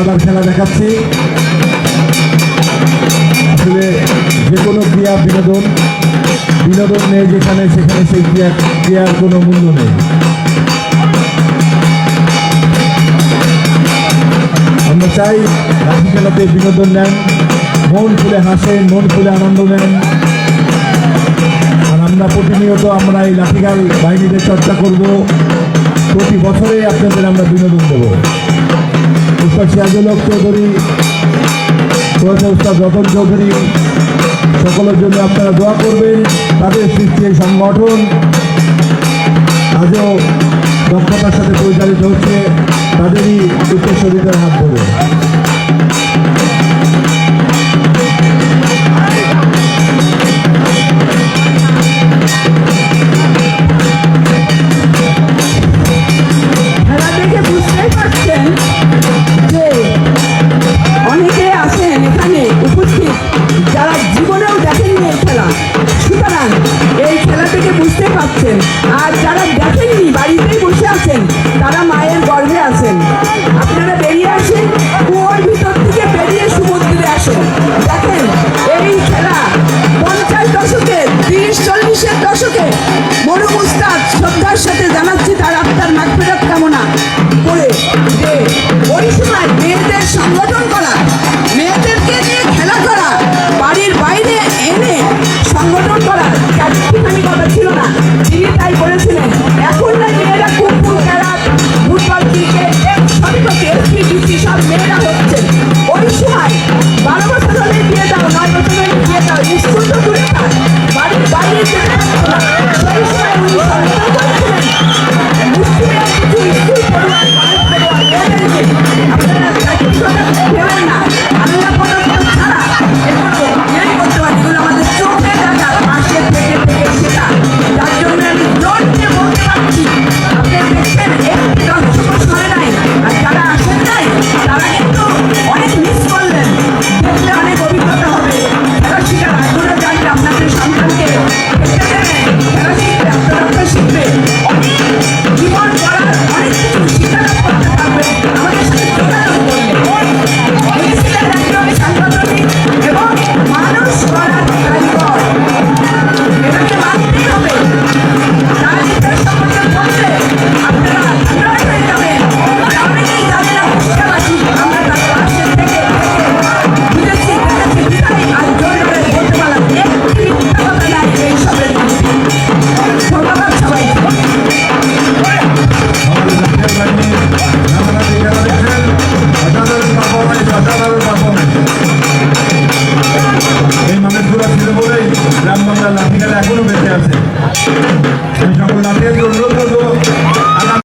দাদার খেলা দেখাচ্ছি। আসলে যে কোনো ক্রিয়া বিনোদন বিনোদন নেই যেখানে, সেখানে সেই ক্রিয়া, ক্রিয়ার কোনো মূল্য নেই। আমরা চাই রাশি খেলাতে বিনোদন নেন, মন খুলে হাসেন, মন খুলে আনন্দ নেন। আর আমরা প্রতিনিয়ত আমরা এই লাঠিগাল বাহিনীদের চর্চা করব। প্রতি বছরে আপনাদের আমরা বিনোদন দেবো। মিস্টার চৌধুরী প্রফেসর উস্তাদ চৌধুরী, সকলের জন্য আপনারা দোয়া করবেন, তাদের সৃষ্টি এই সংগঠন আজও দক্ষতার সাথে পরিচালিত হচ্ছে, তাদেরই উত্তরসূরিতার হাত ধরে। দর্শকে মরু উস্তাদ শ্রদ্ধার সাথে জানাচ্ছি তার আত্মার মাগফেরত কামনা করে যে পরিসীমায় মেয়েদের সংগঠন করা অবশ্যই রামবাংলা লাঠিকাটা এখনও বেঁচে আছে। সকল আপনাদের অনুরোধ করব